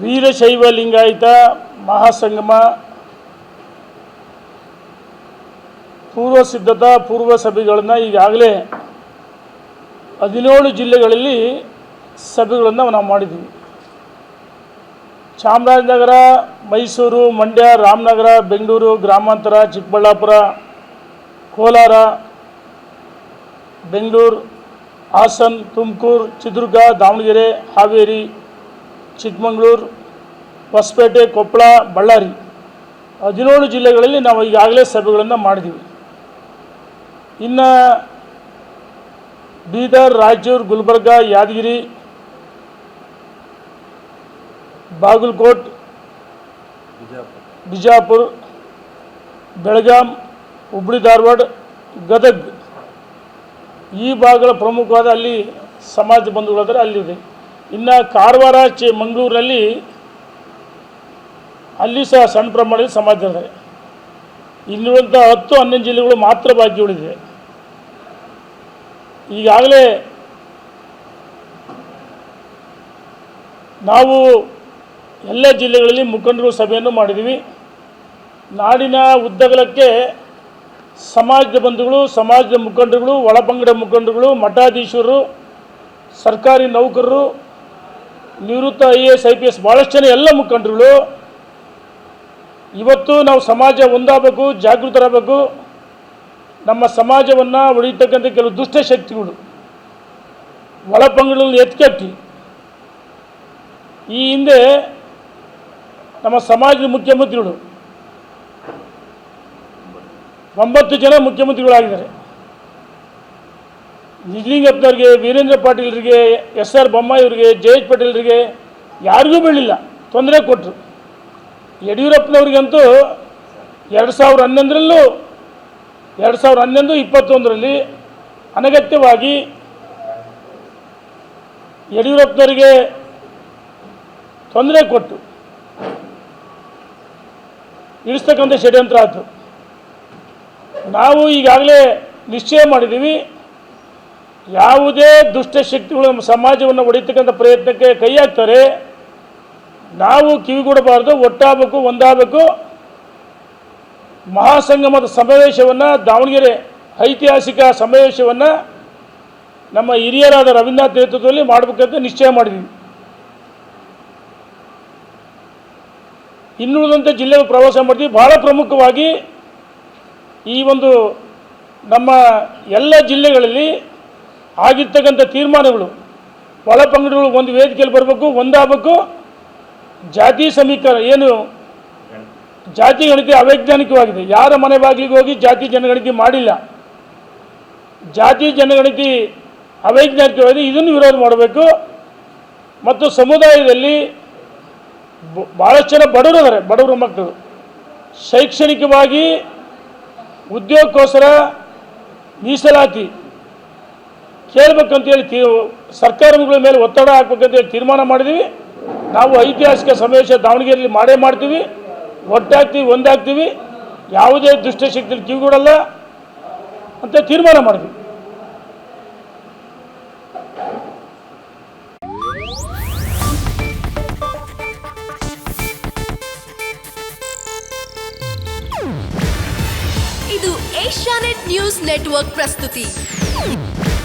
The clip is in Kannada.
ವೀರಶೈವ ಲಿಂಗಾಯತ ಮಹಾಸಂಗಮ, ಪೂರ್ವ ಸಿದ್ಧತಾ ಪೂರ್ವ ಸಭೆಗಳನ್ನು ಈಗಾಗಲೇ ಹದಿನೇಳು ಜಿಲ್ಲೆಗಳಲ್ಲಿ ಸಭೆಗಳನ್ನು ನಾವು ಮಾಡಿದ್ದೀವಿ. ಚಾಮರಾಜನಗರ, ಮೈಸೂರು, ಮಂಡ್ಯ, ರಾಮನಗರ, ಬೆಂಗಳೂರು, ಗ್ರಾಮಾಂತರ, ಚಿಕ್ಕಬಳ್ಳಾಪುರ, ಕೋಲಾರ, ಬೆಂಗಳೂರು, ಹಾಸನ್, ತುಮಕೂರು, ಚಿತ್ರದುರ್ಗ, ದಾವಣಗೆರೆ, ಹಾವೇರಿ ಚಿಕ್ಕಮಗಳೂರು, ಹೊಸಪೇಟೆ, ಕೊಪ್ಪಳ, ಬಳ್ಳಾರಿ ಹದಿನೇಳು ಜಿಲ್ಲೆಗಳಲ್ಲಿ ನಾವು ಈಗಾಗಲೇ ಸಭೆಗಳನ್ನು ಮಾಡಿದ್ದೀವಿ ಇನ್ನು ಬೀದರ್, ರಾಯಚೂರು, ಗುಲ್ಬರ್ಗ, ಯಾದಗಿರಿ, ಬಾಗಲಕೋಟ್, ಬಿಜಾಪುರ, ಬೆಳಗಾಂ ಹುಬ್ಳಿ ಧಾರವಾಡ, ಗದಗ್ ಈ ಭಾಗಗಳ ಪ್ರಮುಖವಾದ ಅಲ್ಲಿ ಸಮಾಜ ಬಂಧುಗಳಾದರೆ ಅಲ್ಲಿದೆ. ಇನ್ನು ಕಾರವಾರ ಚಿ ಮಂಗಳೂರಿನಲ್ಲಿ ಅಲ್ಲಿ ಸಹ ಸಣ್ಣ ಪ್ರಮಾಣದಲ್ಲಿ ಸಮಾಜ ಇದ್ದಾರೆ ಇನ್ನುಳಿದಂಥ ಹತ್ತು, ಹನ್ನೊಂದು ಜಿಲ್ಲೆಗಳು ಮಾತ್ರ ಬಾಕಿ ಉಳಿದಿದೆ ಈಗಾಗಲೇ ನಾವು ಎಲ್ಲ ಜಿಲ್ಲೆಗಳಲ್ಲಿ ಮುಖಂಡರು ಸಭೆಯನ್ನು ಮಾಡಿದ್ದೀವಿ. ನಾಡಿನ ಉದ್ದಗಲಕ್ಕೆ ಸಮಾಜದ ಬಂಧುಗಳು, ಸಮಾಜದ ಮುಖಂಡರುಗಳು, ಒಳಪಂಗಡ ಮುಖಂಡರುಗಳು, ಮಠಾಧೀಶರು, ಸರ್ಕಾರಿ ನೌಕರರು ನಿವೃತ್ತ I A S, I P S ಭಾಳಷ್ಟು ಜನ ಎಲ್ಲ ಮುಖಂಡರುಗಳು ಇವತ್ತು ನಾವು ಸಮಾಜ ಒಂದಾಗಬೇಕು ಜಾಗೃತರಾಗಬೇಕು ನಮ್ಮ ಸಮಾಜವನ್ನು ಉಳಿತಕ್ಕಂಥ ಕೆಲವು ದುಷ್ಟಶಕ್ತಿಗಳು ಒಳಪಂಗಡಗಳನ್ನು ಎತ್ಕಟ್ಟಿ ಈ ಹಿಂದೆ ನಮ್ಮ ಸಮಾಜದ ಮುಖ್ಯಮಂತ್ರಿಗಳು ಒಂಬತ್ತು ಜನ ಮುಖ್ಯಮಂತ್ರಿಗಳಾಗಿದ್ದಾರೆ. ನಿಜಲಿಂಗಪ್ಪನವ್ರಿಗೆ ವೀರೇಂದ್ರ ಪಾಟೀಲ್ರಿಗೆ ಎಸ್ ಆರ್ ಬೊಮ್ಮಾಯಿಯವರಿಗೆ ಜಯೇಶ್ ಪಟೇಲ್ರಿಗೆ ಯಾರಿಗೂ ಬೀಳಿಲ್ಲ ತೊಂದರೆ ಕೊಟ್ಟರು ಯಡಿಯೂರಪ್ಪನವ್ರಿಗಂತೂ ಎರಡು ಸಾವಿರ ಹನ್ನೊಂದರಲ್ಲೂ, ಎರಡು ಸಾವಿರ ಹನ್ನೊಂದು, ಇಪ್ಪತ್ತೊಂದರಲ್ಲಿ ಅನಗತ್ಯವಾಗಿ ಯಡಿಯೂರಪ್ಪನವರಿಗೆ ತೊಂದರೆ ಕೊಟ್ಟು ಇಳಿಸ್ತಕ್ಕಂಥ ಷಡ್ಯಂತ್ರ ಆಯಿತು. ನಾವು ಈಗಾಗಲೇ ನಿಶ್ಚಯ ಮಾಡಿದ್ದೀವಿ. ಯಾವುದೇ ದುಷ್ಟಶಕ್ತಿಗಳು ನಮ್ಮ ಸಮಾಜವನ್ನು ಒಡಿತಕ್ಕಂಥ ಪ್ರಯತ್ನಕ್ಕೆ ಕೈ ಹಾಕ್ತಾರೆ, ನಾವು ಕಿವಿಗೊಡಬಾರ್ದು, ಒಟ್ಟಾಗಬೇಕು, ಒಂದಾಗಬೇಕು. ಮಹಾಸಂಗಮದ ಸಮಾವೇಶವನ್ನು, ದಾವಣಗೆರೆ ಐತಿಹಾಸಿಕ ಸಮಾವೇಶವನ್ನು ನಮ್ಮ ಹಿರಿಯರಾದ ರವೀಂದ್ರನಾಥ್ ನೇತೃತ್ವದಲ್ಲಿ ಮಾಡಬೇಕಂತ ನಿಶ್ಚಯ ಮಾಡಿದ್ದೀವಿ ಇನ್ನುಳಿದಂಥ ಜಿಲ್ಲೆಗಳು ಪ್ರವಾಸ ಮಾಡ್ತೀವಿ. ಭಾಳ ಪ್ರಮುಖವಾಗಿ ಈ ಒಂದು ನಮ್ಮ ಎಲ್ಲ ಜಿಲ್ಲೆಗಳಲ್ಲಿ ಆಗಿರ್ತಕ್ಕಂಥ ತೀರ್ಮಾನಗಳು. ಒಳಪಂಗಡಗಳು ಒಂದು ವೇದಿಕೆಯಲ್ಲಿ ಬರಬೇಕು ಒಂದಾಗಬೇಕು ಜಾತಿ ಸಮೀಕರಣ, ಏನು? ಜಾತಿ ಗಣತಿ ಅವೈಜ್ಞಾನಿಕವಾಗಿದೆ. ಯಾರ ಮನೆ ಬಾಗಿಲಿಗೆ ಹೋಗಿ ಜಾತಿ ಜನಗಣತಿ ಮಾಡಿಲ್ಲ. ಜಾತಿ ಜನಗಣತಿ ಅವೈಜ್ಞಾನಿಕವಾಗಿದೆ. ಇದನ್ನು ವಿರೋಧ ಮಾಡಬೇಕು. ಮತ್ತು ಸಮುದಾಯದಲ್ಲಿ ಭಾಳಷ್ಟು ಜನ ಬಡವರು ಇದ್ದಾರೆ, ಬಡವರ ಮಕ್ಕಳು. ಶೈಕ್ಷಣಿಕವಾಗಿ ಉದ್ಯೋಗಕ್ಕೋಸ್ಕರ ಮೀಸಲಾತಿ. ಕೇಳಬೇಕಂತೇಳಿ ತೀ ಸರ್ಕಾರಗಳ ಮೇಲೆ ಒತ್ತಡ ಹಾಕ್ಬೇಕಂತೇಳಿ ತೀರ್ಮಾನ ಮಾಡಿದ್ದೀವಿ ನಾವು ಐತಿಹಾಸಿಕ ಸಮಾವೇಶ ದಾವಣಗೆರೆಯಲ್ಲಿ ಮಾಡೇ ಮಾಡ್ತೀವಿ. ಒಟ್ಟಾಗ್ತೀವಿ, ಒಂದಾಗ್ತೀವಿ. ಯಾವುದೇ ದುಷ್ಟಶಕ್ತಿಯಲ್ಲಿ ಕಿವಿಗೊಡಲ್ಲ ಅಂತ ತೀರ್ಮಾನ ಮಾಡಿದ್ವಿ. ಇದು ಏಷ್ಯಾನೆಟ್ ನ್ಯೂಸ್ ನೆಟ್ವರ್ಕ್ ಪ್ರಸ್ತುತಿ.